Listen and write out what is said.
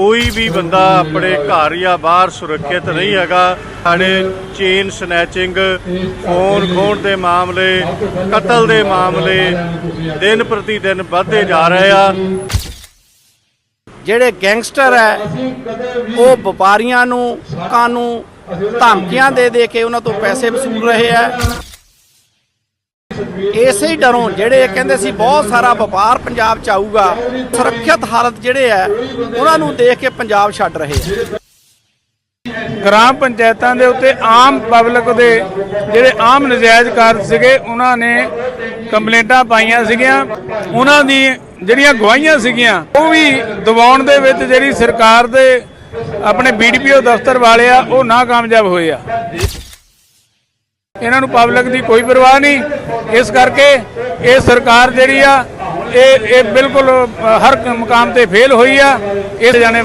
ਕੋਈ ਵੀ ਬੰਦਾ ਆਪਣੇ ਘਰ ਜਾਂ ਬਾਹਰ ਸੁਰੱਖਿਅਤ ਨਹੀਂ ਹੈਗਾ। ਸਾਡੇ ਚੇਨ ਸਨੈਚਿੰਗ ਫੋਨ ਖੋਣ ਦੇ ਮਾਮਲੇ, ਕਤਲ ਦੇ ਮਾਮਲੇ ਦਿਨ ਪ੍ਰਤੀ ਦਿਨ ਵੱਧਦੇ ਜਾ ਰਹੇ ਆ। ਜਿਹੜੇ ਗੈਂਗਸਟਰ ਹੈ, ਉਹ ਵਪਾਰੀਆਂ ਨੂੰ ਕਾਨੂੰ ਧਮਕੀਆਂ ਦੇ ਦੇ ਕੇ ਉਹਨਾਂ ਤੋਂ ਪੈਸੇ ਵਸੂਲ ਰਹੇ ਆ। ਇਸੇ ਡਰੋਂ ਜਿਹੜੇ ਕਹਿੰਦੇ ਸੀ ਬਹੁਤ ਸਾਰਾ ਵਪਾਰ ਪੰਜਾਬ ਚ ਆਊਗਾ, ਸੁਰੱਖਿਅਤ ਹਾਲਤ ਜਿਹੜੇ ਆ, ਉਹਨਾਂ ਨੂੰ ਦੇਖ ਕੇ ਪੰਜਾਬ ਛੱਡ ਰਹੇ। ਆ ਗ੍ਰਾਮ ਪੰਚਾਇਤਾਂ ਦੇ ਉੱਤੇ ਆਮ ਪਬਲਿਕ ਦੇ ਜਿਹੜੇ ਆਮ ਨਜਾਇਜ਼ ਕਾਰਜ ਸੀਗੇ, ਉਹਨਾਂ ਨੇ ਕੰਪਲੇਂਟਾਂ ਪਾਈਆਂ ਸੀਗੀਆਂ। ਉਹਨਾਂ ਦੀ ਜਿਹੜੀਆਂ ਗਵਾਹੀਆਂ ਸੀਗੀਆਂ, ਉਹ ਵੀ ਦਿਵਾਉਣ ਦੇ ਵਿੱਚ ਜਿਹੜੀ ਸਰਕਾਰ ਦੇ ਆਪਣੇ ਬੀਡੀਪੀਓ ਦਫ਼ਤਰ ਵਾਲੇ ਆ, ਉਹ ਨਾਕਾਮਯਾਬ ਹੋਏ ਆ। ਇਹਨਾਂ ਨੂੰ ਪਬਲਿਕ ਦੀ ਕੋਈ ਪਰਵਾਹ ਨਹੀਂ। ਇਸ ਕਰਕੇ ਇਹ ਸਰਕਾਰ ਜਿਹੜੀ ਆ, ਇਹ ਇਹ ਬਿਲਕੁਲ ਹਰ ਮੁਕਾਮ ਤੇ ਫੇਲ ਹੋਈ ਆ। ਇਹ ਜਾਣੇ